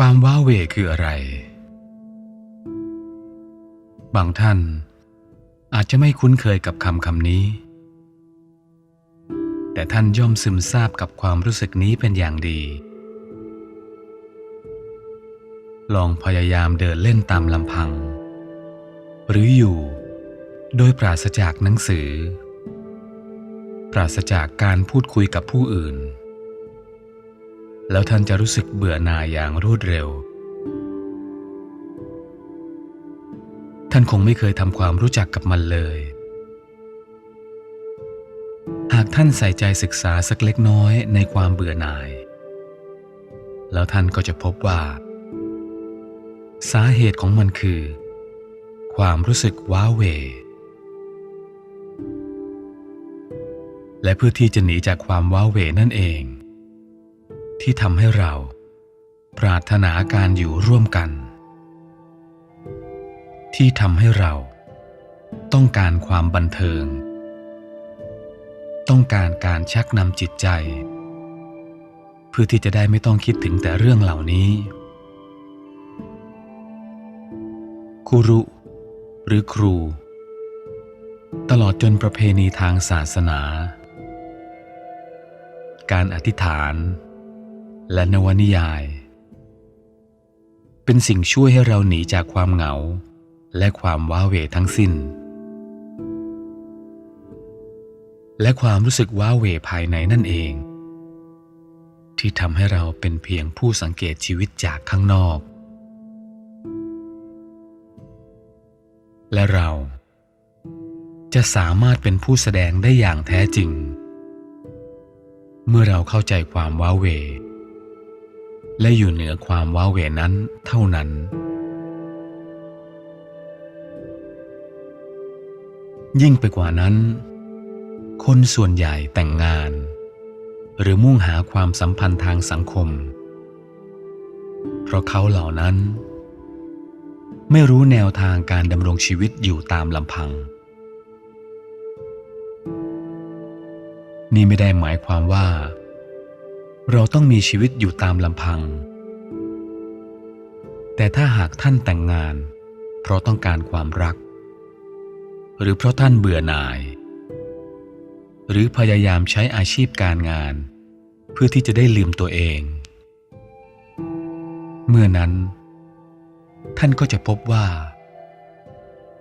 ความว้าเวคืออะไร บางท่านอาจจะไม่คุ้นเคยกับคำคำนี้ แต่ท่านย่อมซึมซาบกับความรู้สึกนี้เป็นอย่างดี ลองพยายามเดินเล่นตามลำพัง หรืออยู่ โดยปราศจากหนังสือ ปราศจากการพูดคุยกับผู้อื่น แล้วท่านจะรู้สึกเบื่อหน่ายอย่างรวดเร็ว ท่านคงไม่เคยทำความรู้จักกับมันเลย หากท่านใส่ใจศึกษาสักเล็กน้อยในความเบื่อหน่าย แล้วท่านก็จะพบว่า สาเหตุของมันคือ ความรู้สึกว้าเหวและเพื่อที่จะหนีจากความว้าเหวนั่นเอง ที่ทำให้เรา ปรารถนาการอยู่ร่วมกัน ที่ทำให้เรา ต้องการความบันเทิง ต้องการการชักนำจิตใจ เพื่อที่จะได้ไม่ต้องคิดถึงแต่เรื่องเหล่านี้ครูรุ หรือครู ตลอดจนประเพณีทางศาสนา การอธิษฐาน และนวนิยาย เป็นสิ่งช่วยให้เราหนีจากความเหงา และความว้าเหวทั้งสิ้น และความรู้สึกว้าเหวภายในนั่นเอง ที่ทำให้เราเป็นเพียงผู้สังเกตชีวิตจากข้างนอก และเราจะสามารถเป็นผู้แสดงได้อย่างแท้จริง เมื่อเราเข้าใจความว้าเหว และอยู่เหนือความว้าเหวนั้นเท่านั้น ยิ่งไปกว่านั้น คนส่วนใหญ่แต่งงาน หรือมุ่งหาความสัมพันธ์ทางสังคม เพราะเขาเหล่านั้น ไม่รู้แนวทางการดำรงชีวิตอยู่ตามลำพัง นี่ไม่ได้หมายความว่า เราต้องมีชีวิตอยู่ตามลำพัง แต่ถ้าหากท่านแต่งงาน เพราะต้องการความรัก หรือเพราะท่านเบื่อหน่าย หรือพยายามใช้อาชีพการงาน เพื่อที่จะได้ลืมตัวเอง เมื่อนั้น ท่านก็จะพบว่า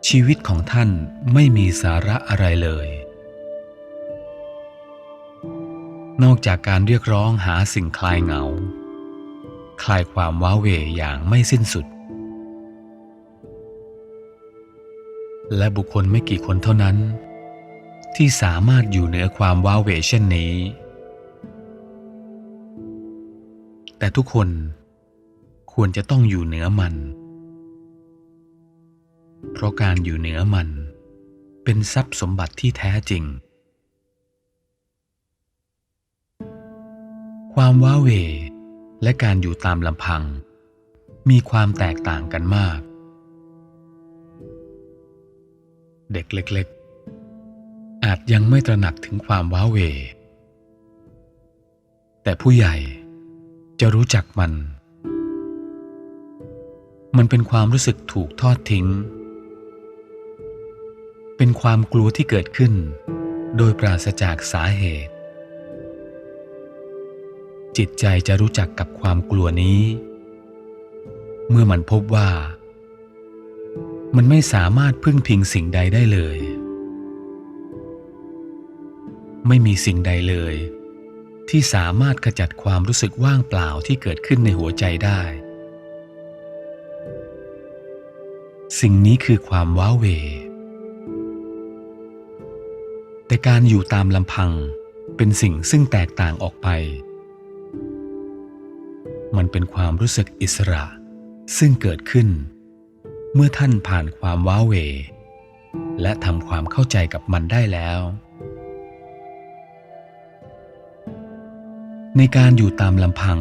ชีวิตของท่านไม่มีสาระอะไรเลย นอกจากการเรียกร้องหาสิ่งคลายเหงา คลายความว้าเหวอย่างไม่สิ้นสุด และบุคคลไม่กี่คนเท่านั้น ที่สามารถอยู่เหนือความว้าเหวเช่นนี้ แต่ทุกคนควรจะต้องอยู่เหนือมัน เพราะการอยู่เหนือมันเป็นทรัพย์สมบัติที่แท้จริง ความว้าเหวและการอยู่ตามลำพัง มีความแตกต่างกันมาก เด็กเล็กๆ อาจยังไม่ตระหนักถึงความว้าเหวแต่ผู้ใหญ่จะรู้จักมัน มันเป็นความรู้สึกถูกทอดทิ้ง เป็นความกลัวที่เกิดขึ้น โดยปราศจากสาเหตุ จิตใจจะรู้จักกับความกลัวนี้ เมื่อมันพบว่า มันไม่สามารถพึ่งพิงสิ่งใดได้เลย ไม่มีสิ่งใดเลย ที่สามารถขจัดความรู้สึกว่างเปล่าที่เกิดขึ้นในหัวใจได้ สิ่งนี้คือความว้าเหวแต่การอยู่ตามลำพังเป็นสิ่งซึ่งแตกต่างออกไป มันเป็นความรู้สึกอิสระ ซึ่งเกิดขึ้น เมื่อท่านผ่านความว้าเหวและทำความเข้าใจกับมันได้แล้ว ในการอยู่ตามลำพัง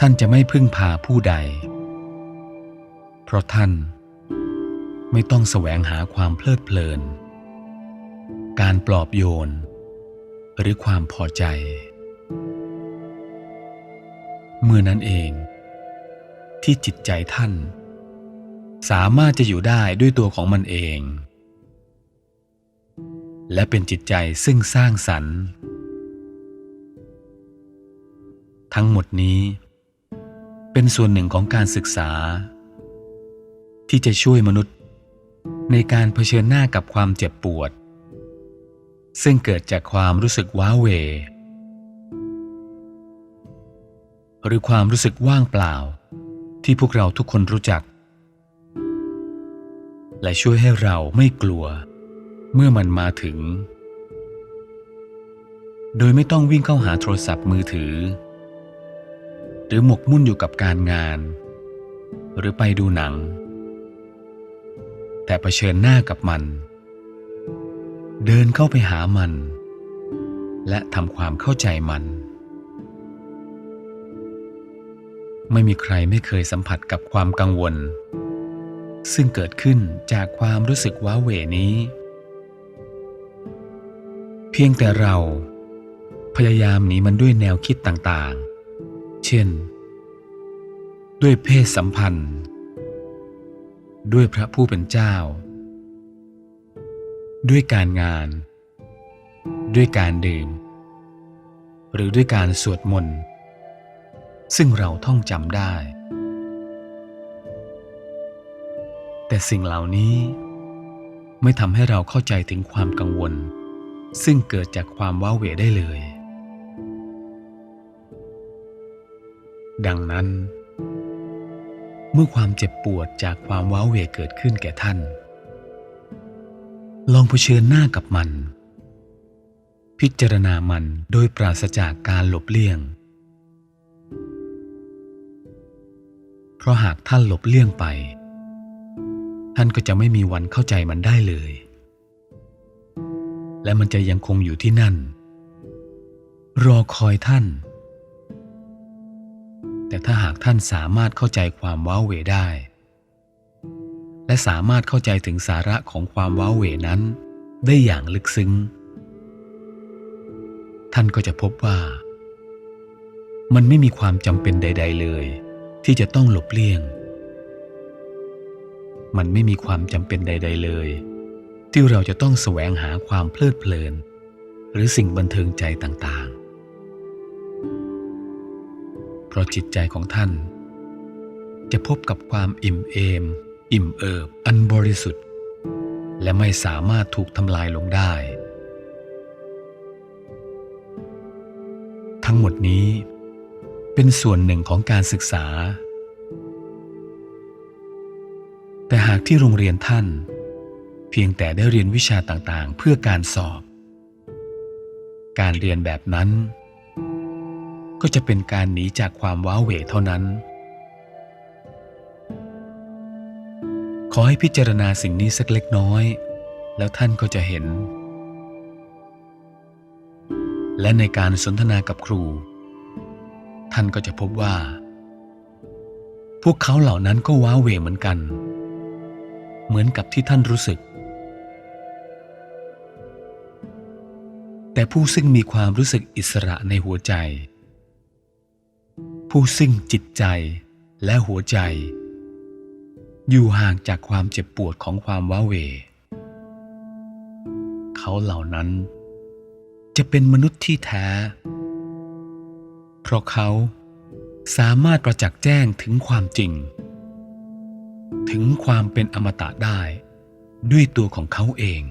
ท่านจะไม่พึ่งพาผู้ใด เพราะท่านไม่ต้องแสวงหาความเพลิดเพลิน การปลอบโยน หรือความพอใจ มื่อนั้นเอง ที่จิตใจท่าน สามารถจะอยู่ได้ด้วยตัวของมันเอง และเป็นจิตใจซึ่งสร้างสรรค์ ทั้งหมดนี้ เป็นส่วนหนึ่งของการศึกษา ที่จะช่วยมนุษย์ในการเผชิญหน้ากับความเจ็บปวด ซึ่งเกิดจากความรู้สึกว้าเหว หรือความรู้สึกว่างเปล่า ที่พวกเราทุกคนรู้จัก และช่วยให้เราไม่กลัว เมื่อมันมาถึง โดยไม่ต้องวิ่งเข้าหาโทรศัพท์มือถือ หรือหมกมุ่นอยู่กับการงาน หรือไปดูหนัง แต่เผชิญหน้ากับมัน เดินเข้าไปหามัน และทำความเข้าใจมัน ไม่มีใครไม่เคยสัมผัสกับความกังวล ซึ่งเกิดขึ้นจากความรู้สึกว้าเหวนี้ เพียงแต่เรา พยายามหนีมันด้วยแนวคิดต่างๆ เช่น ด้วยเพศสัมพันธ์ ด้วยพระผู้เป็นเจ้า ด้วยการงาน ด้วยการดื่ม หรือด้วยการสวดมนต์ ซึ่งเราท่องจำได้ แต่สิ่งเหล่านี้ไม่ทำให้เราเข้าใจถึงความกังวล ซึ่งเกิดจากความว้าเหวได้เลย ดังนั้น เมื่อความเจ็บปวดจากความว้าเหวเกิดขึ้นแก่ท่าน ลองเผชิญหน้ากับมัน พิจารณามันโดยปราศจากการหลบเลี่ยง ราะหากท่านหลบเลี่ยงไป ท่านก็จะไม่มีวันเข้าใจมันได้เลย และมันจะยังคงอยู่ที่นั่น รอคอยท่าน แต่ถ้าหากท่านสามารถเข้าใจความว้าเหวได้ และสามารถเข้าใจถึงสาระของความว้าเหวนั้น ได้อย่างลึกซึ้ง ท่านก็จะพบว่า มันไม่มีความจำเป็นใด ๆ เลย ที่จะต้องหลบเลี่ยง มันไม่มีความจำเป็นใด ๆ เลย ที่เราจะต้องแสวงหาความเพลิดเพลิน หรือสิ่งบันเทิงใจต่างๆ เพราะจิตใจของท่าน จะพบกับความอิ่มเอม อิ่มเอิบ อันบริสุทธิ์ และไม่สามารถถูกทำลายลงได้ ทั้งหมดนี้ เป็นส่วนหนึ่งของการศึกษา แต่หากที่โรงเรียนท่าน เพียงแต่ได้เรียนวิชาต่างๆ เพื่อการสอบ การเรียนแบบนั้น ก็จะเป็นการหนีจากความว้าเหวเท่านั้น ขอให้พิจารณาสิ่งนี้สักเล็กน้อย แล้วท่านก็จะเห็น และในการสนทนากับครู ท่านก็จะพบว่า พวกเขาเหล่านั้นก็ว้าเหวเหมือนกัน เหมือนกับที่ท่านรู้สึก แต่ผู้ซึ่งมีความรู้สึกอิสระในหัวใจ ผู้ซึ่งจิตใจและหัวใจ อยู่ห่างจากความเจ็บปวดของความว้าเหวเขาเหล่านั้นจะเป็นมนุษย์ที่แท้ เพราะเขาสามารถประจักษ์แจ้งถึงความจริง ถึงความเป็นอมตะได้ด้วยตัวของเขาเอง